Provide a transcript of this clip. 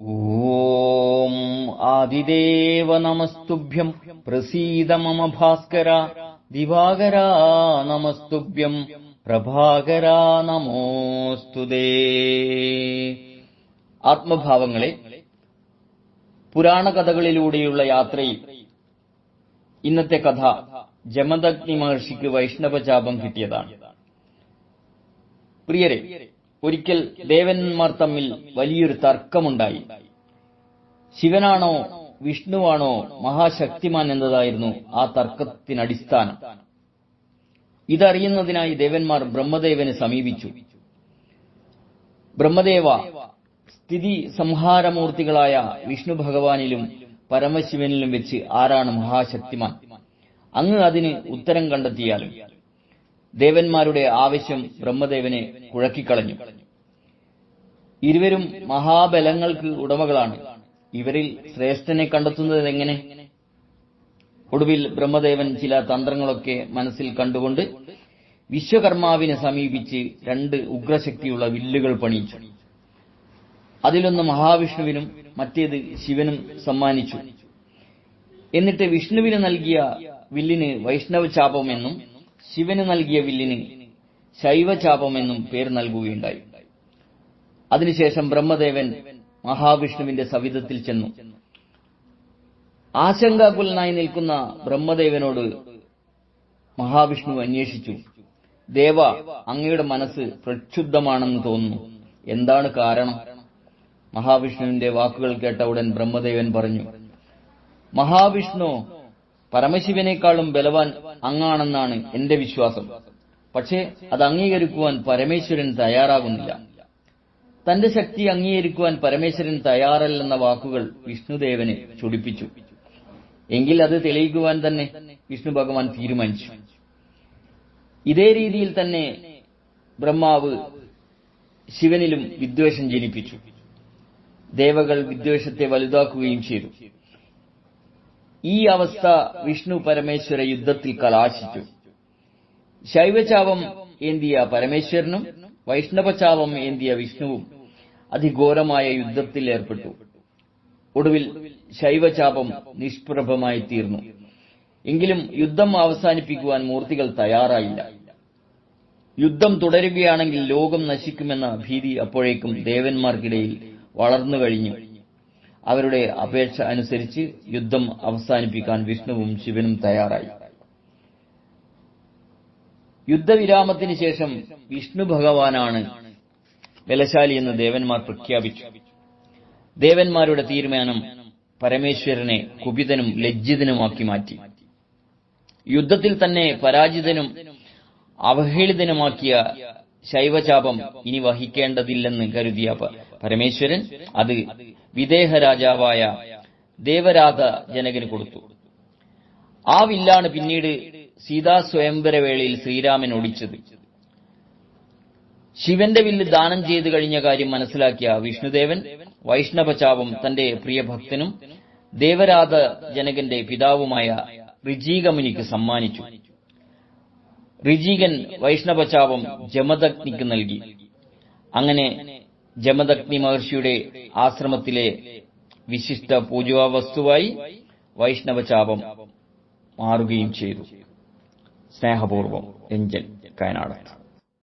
ഓം ആദിദേവ നമസ്തുഭ്യം പ്രസീത മമ ഭാസ്കര ദിവാകര നമസ്തുഭ്യം പ്രഭാകര നമോസ്തുതേ ആത്മഭാവങ്ങളെ പുരാണ കഥകളിലൂടെയുള്ള യാത്രയിൽ ഇന്നത്തെ കഥ ജമദഗ്നി മഹർഷിക്ക് വൈഷ്ണവചാപം കിട്ടിയതാണ്. പ്രിയരെ ഒരിക്കൽ ദേവന്മാർ തമ്മിൽ വലിയൊരു തർക്കമുണ്ടായി. ശിവനാണോ വിഷ്ണുവാണോ മഹാശക്തിമാൻ എന്നതായിരുന്നു ആ തർക്കത്തിനടിസ്ഥാനം. ഇതറിയുന്നതിനായി ദേവന്മാർ ബ്രഹ്മദേവനെ സമീപിച്ചു. ബ്രഹ്മദേവ സ്ഥിതി സംഹാരമൂർത്തികളായ വിഷ്ണു ഭഗവാനിലും പരമശിവനിലും വെച്ച് ആരാണ് മഹാശക്തിമാൻ? അങ്ങ് അതിന് ഉത്തരം കണ്ടെത്തിയാലും ദേവന്മാരുടെ ആവശ്യം ബ്രഹ്മദേവനെ കുഴക്കിക്കളഞ്ഞു. ഇരുവരും മഹാബലങ്ങൾക്ക് ഉടമകളാണ്. ഇവരിൽ ശ്രേഷ്ഠനെ കണ്ടെത്തുന്നത് എങ്ങനെ? ഒടുവിൽ ബ്രഹ്മദേവൻ ചില തന്ത്രങ്ങളൊക്കെ മനസ്സിൽ കണ്ടുകൊണ്ട് വിശ്വകർമാവിനെ സമീപിച്ച് രണ്ട് ഉഗ്രശക്തിയുള്ള വില്ലുകൾ പണിയിച്ചു. അതിലൊന്ന് മഹാവിഷ്ണുവിനും മറ്റേത് ശിവനും സമ്മാനിച്ചു. എന്നിട്ട് വിഷ്ണുവിന് നൽകിയ വില്ലിന് വൈഷ്ണവചാപമെന്നും ശിവന് നൽകിയ വില്ലിന് ശൈവചാപമെന്നും പേര് നൽകുകയുണ്ടായി. അതിനുശേഷം ബ്രഹ്മദേവൻ മഹാവിഷ്ണുവിന്റെ സവിധത്തിൽ ചെന്നു. ആശങ്കാകുലനായി നിൽക്കുന്ന ബ്രഹ്മദേവനോട് മഹാവിഷ്ണു അന്വേഷിച്ചു. ദേവ അങ്ങയുടെ മനസ്സ് പ്രക്ഷുബ്ധമാണെന്ന് തോന്നുന്നു. എന്താണ് കാരണം? മഹാവിഷ്ണുവിന്റെ വാക്കുകൾ കേട്ട ഉടൻ ബ്രഹ്മദേവൻ പറഞ്ഞു. മഹാവിഷ്ണു പരമശിവനേക്കാളും ബലവാൻ അങ്ങാണെന്നാണ് എന്റെ വിശ്വാസം. പക്ഷേ അത് അംഗീകരിക്കുവാൻ പരമേശ്വരൻ തയ്യാറാകുന്നില്ല. തന്റെ ശക്തി അംഗീകരിക്കുവാൻ പരമേശ്വരൻ തയ്യാറല്ലെന്ന വാക്കുകൾ വിഷ്ണുദേവനെ ചൊടിപ്പിച്ചു. എങ്കിൽ അത് തെളിയിക്കുവാൻ തന്നെ വിഷ്ണു ഭഗവാൻ തീരുമാനിച്ചു. ഇതേ രീതിയിൽ തന്നെ ബ്രഹ്മാവ് ശിവനിലും വിദ്വേഷം ജനിപ്പിച്ചു. ദേവകൾ വിദ്വേഷത്തെ വലുതാക്കുകയും ചെയ്തു. ഈ അവസ്ഥ വിഷ്ണു പരമേശ്വര യുദ്ധത്തിൽ കലാശിച്ചു. ശൈവചാപം ഏന്തിയ പരമേശ്വരനും വൈഷ്ണവചാപം ഏന്തിയ വിഷ്ണുവും അതിഘോരമായ യുദ്ധത്തിൽ ഏർപ്പെട്ടു. ഒടുവിൽ ശൈവചാപം നിഷ്പ്രഭമായി തീർന്നു. എങ്കിലും യുദ്ധം അവസാനിപ്പിക്കുവാൻ മൂർത്തികൾ തയ്യാറായില്ല. യുദ്ധം തുടരുകയാണെങ്കിൽ ലോകം നശിക്കുമെന്ന ഭീതി അപ്പോഴേക്കും ദേവന്മാർക്കിടയിൽ വളർന്നു കഴിഞ്ഞു അവരുടെ അപേക്ഷ അനുസരിച്ച് യുദ്ധം അവസാനിപ്പിക്കാൻ വിഷ്ണുവും ശിവനും തയ്യാറായി. യുദ്ധവിരാമത്തിന് ശേഷം വിഷ്ണു ഭഗവാനാണ് ബലശാലി എന്ന് ദേവന്മാർ പ്രഖ്യാപിച്ചു. ദേവന്മാരുടെ തീരുമാനം പരമേശ്വരനെ കുപിതനും ലജ്ജിതനുമാക്കി മാറ്റി. യുദ്ധത്തിൽ തന്നെ പരാജിതനും അവഹേളിതനുമാക്കിയ ശൈവചാപം ഇനി വഹിക്കേണ്ടതില്ലെന്ന് കരുതിയ പരമേശ്വരൻ അത് വിദേഹ രാജാവായ ദേവരാധ ജനകന് കൊടുത്തു. ആ വില്ലാണ് പിന്നീട് സീതാ സ്വയംവര വേളയിൽ ശ്രീരാമൻ ഒടിച്ചത്. ശിവന്റെ വില്ല് ദാനം ചെയ്തു കഴിഞ്ഞ കാര്യം മനസ്സിലാക്കിയ വിഷ്ണുദേവൻ വൈഷ്ണവചാപം തന്റെ പ്രിയ ഭക്തനും ദേവരാധ ജനകന്റെ പിതാവുമായ ഋജീകമുനിക്ക് സമ്മാനിച്ചു. ഋജീകൻ വൈഷ്ണവചാപം ജമദഗ്നിക്ക് നൽകി. അങ്ങനെ ജമദഗ്നി മഹർഷിയുടെ ആശ്രമത്തിലെ വിശിഷ്ട പൂജാ വസ്തുവായി വൈഷ്ണവചാപം മാറുകയും ചെയ്തു. സ്നേഹപൂർവം എഞ്ചൻ കയനാടൻ